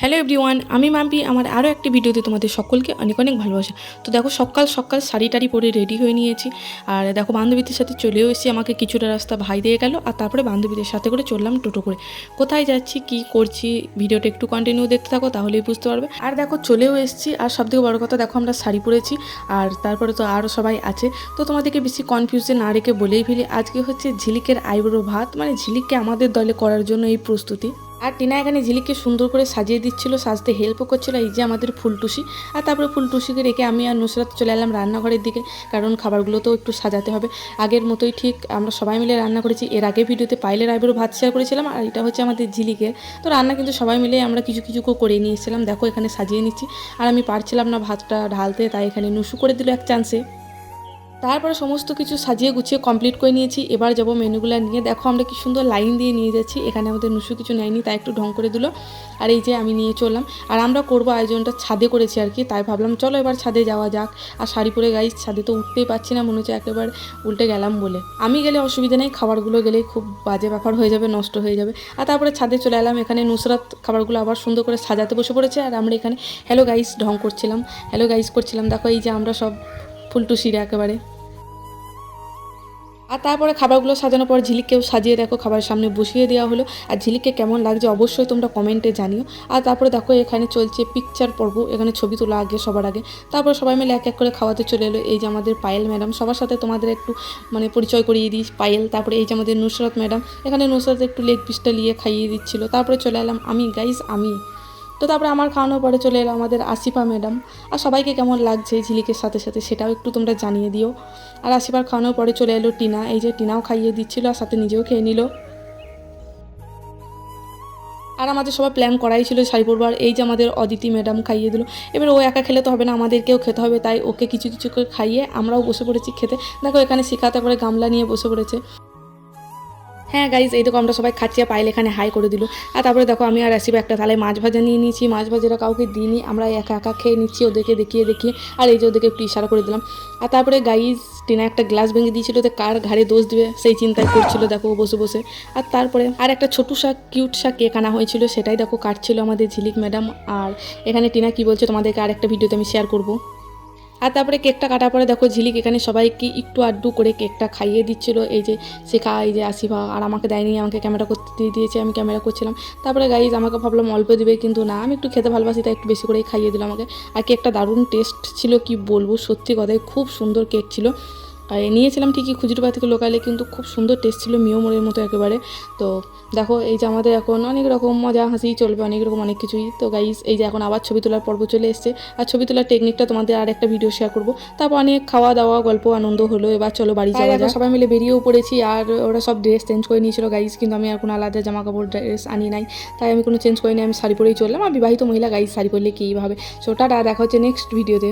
Hello everyone আমি মাম্পি, আমার আরও একটি ভিডিওতে তোমাদের সকলকে অনেক অনেক ভালোবাসা। তো দেখো, সকাল সকাল শাড়ি টাড়ি পরে রেডি হয়ে নিয়েছি। আর দেখো, বান্ধবীদের সাথে চলেও এসেছি, আমাকে কিছুটা রাস্তা ভাই দিয়ে গেল, আর তারপরে বান্ধবীদের সাথে করে চললাম টোটো করে। কোথায় যাচ্ছি, কি করছি, ভিডিওটা একটু কন্টিনিউ দেখতে থাকো, তাহলেই বুঝতে পারবে। আর দেখো, চলেও এসেছি, আর সবথেকে বড় কথা, দেখো, আমরা শাড়ি পরেছি, আর তারপরে তো আরও সবাই আছে। তো তোমাদেরকে বেশি কনফিউজে না রেখে বলেই ফেলি, আজকে হচ্ছে ঝিলিকের আইব্রো ভাত মানে ঝিলিককে আমাদের দলে করার জন্য এই প্রস্তুতি। আর টিনা এখানে ঝিলিককে সুন্দর করে সাজিয়ে দিচ্ছিল, সাজতে হেল্পও করছিল, এই যে আমাদের ফুলটুসি। আর তারপরে ফুলটুসিকে রেখে আমি আর নুসরাত চলে এলাম রান্নাঘরের দিকে, কারণ খাবারগুলো তো একটু সাজাতে হবে। আগের মতোই ঠিক আমরা সবাই মিলে রান্না করেছি, এর আগে ভিডিওতে পাইলের আইবুড়ো ভাত শেয়ার করেছিলাম, আর এটা হচ্ছে আমাদের ঝিলিকের। তো রান্না কিন্তু সবাই মিলে আমরা কিছু কিছু করে নিয়ে এসেছিলাম, দেখো এখানে সাজিয়ে নিচ্ছি। আর আমি পারছিলাম না ভাতটা ঢালতে, তাই এখানে নুসু করে দিল এক চান্সে তারপরে সমস্ত কিছু সাজিয়ে গুছিয়ে কমপ্লিট করে নিয়েছি। এবার যাব মেনুগুলো নিয়ে। দেখো আমরা কি সুন্দর লাইন দিয়ে নিয়ে যাচ্ছি। এখানে আমাদের নুসু কিছু নেয়নি, তাই একটু ঢং করে দিল। আর এই যে আমি নিয়ে চললাম। আর আমরা করব আয়োজনটা ছাদে করেছি আর কি, তাই ভাবলাম চলো এবার ছাদে যাওয়া যাক। আর শাড়ি পরে গাই ছাদে তো উঠতেই পারছি না, মনে হচ্ছে একেবারে উল্টে গেলাম বলে। আমি গেলে অসুবিধা নেই, খাবারগুলো গেলেই খুব বাজে ব্যাপার হয়ে যাবে, নষ্ট হয়ে যাবে। আর তারপরে ছাদে চলে এলাম। এখানে নুসরাত খাবারগুলো আবার সুন্দর করে সাজাতে বসে পড়েছে। আর আমরা এখানে হ্যালো গাইস ঢং করছিলাম। হ্যালো গাইস করছিলাম। দেখো এই যে আমরা সব ফুলটুসিরা একেবারে। আর তারপরে খাবারগুলো সাজানোর পর ঝিলিককেও সাজিয়ে দেখো, খাবারের সামনে বসিয়ে দেওয়া হলো। আর ঝিলিককে কেমন লাগছে অবশ্যই তোমরা কমেন্টে জানিও। আর তারপরে দেখো, এখানে চলছে পিকচার পর্ব। এখানে ছবি তোলা আগে, সবার আগে। তারপর সবাই মিলে এক এক করে খাওয়াতে চলে এলো। এই যে আমাদের পায়েল ম্যাডাম, সবার সাথে তোমাদের একটু মানে পরিচয় করিয়ে দিই। পায়েল, তারপরে এই যে আমাদের নুসরত ম্যাডাম। এখানে নুসরত একটু লেগ পিসটা নিয়ে খাইয়ে দিচ্ছিল। তারপরে চলে এলাম আমি গাইস আমি। তো তারপরে আমার খাওয়ানোর পরে চলে এলো আমাদের আসিফা ম্যাডাম। আর সবাইকে কেমন লাগছে ঝিলিকের সাথে সাথে সেটাও একটু তোমরা জানিয়ে দিও। আর আসিফার খাওয়ানোর পরে চলে এলো টিনা, এই যে টিনাও খাইয়ে দিচ্ছিল আর সাথে নিজেও খেয়ে নিল। আর আমাদের সবাই প্ল্যান করাই ছিল শাড়ি পরবার, এই যে আমাদের অদিতি ম্যাডাম খাইয়ে দিল। এবার ও একা খেলে তো হবে না, আমাদেরকেও খেতে হবে, তাই ওকে কিছু কিছু করে খাইয়ে আমরাও বসে পড়েছি খেতে। দেখো এখানে শিখাতে করে গামলা নিয়ে বসে পড়েছে। হ্যাঁ গাইজ এই দেখো আমরা সবাই খাচ্ছি আর পাইলে এখানে হাই করে দিল। আর তারপরে দেখো, আমি আর আসিবে একটা থালায় মাছ ভাজা নিয়ে নিয়েছি। মাছ ভাজাটা কাউকে দিইনি, আমরা একা একা খেয়ে নিচ্ছি, ওদেরকে দেখিয়ে দেখিয়ে। আর এই যে ওদেরকে একটু ইশারা করে দিলাম। আর তারপরে গাইজ টিনা একটা গ্লাস ভেঙে দিয়েছিল তো কার ঘাড়ে দোষ দিবে, সেই চিন্তায় করছিল, দেখো বসে বসে। আর তারপরে, আর একটা ছোটু শাক কিউট শাক কেক আনা হয়েছিল, সেটাই দেখো, কাটছিল আমাদের ঝিলিক ম্যাডাম। আর এখানে টিনা কি বলছে, তোমাদেরকে আর একটা ভিডিওতে আমি শেয়ার করব। আর তারপরে কেকটা কাটার পরে দেখো ঝিলিক এখানে সবাইকে একটু আড্ডু করে কেকটা খাইয়ে দিচ্ছিল। এই যে শেখা, এই যে আসিফা আর আমাকে দেয়নি, আমাকে ক্যামেরা করতে দিয়ে দিয়েছে, আমি ক্যামেরা করছিলাম। তারপরে গাইজ আমাকে ভাবলাম অল্প দেবে, কিন্তু না, আমি একটু খেতে ভালোবাসি, তাই একটু বেশি করেই খাইয়ে দিল আমাকে। আর কেকটা দারুণ টেস্ট ছিল, কি বলব, সত্যি কথাই খুব সুন্দর কেক ছিল। আর নিয়েছিলাম ঠিকই খুচরোপা থেকে লোকালে কিন্তু খুব সুন্দর টেস্ট ছিল মিও মোড়ের মতো একেবারে। তো দেখো এই যে আমাদের এখন অনেক রকম মজা হাসি চলবে অনেক রকম অনেক কিছুই। তো গাইস এই যে এখন আবার ছবি তোলার পর্ব চলে এসছে। আর ছবি তোলার টেকনিকটা তোমাদের আর একটা ভিডিও শেয়ার করব। তারপর অনেক খাওয়া দাওয়া গল্প আনন্দ হলো। এবার চলো বাড়ি যাওয়া যাক। সবাই মিলে বেরিয়েও পড়েছি আর ওরা সব ড্রেস চেঞ্জ করে নিয়েছিল গাইস কিন্তু আমি আর কোনো আলাদা জামা কাপড় ড্রেস আনি নাই। তাই আমি কোনো চেঞ্জ করিনি আমি শাড়ি পরেই চললাম। আর বিবাহিত মহিলা গাইস শাড়ি পরলে কীভাবে সো টাটা দেখা হচ্ছে নেক্সট ভিডিওতে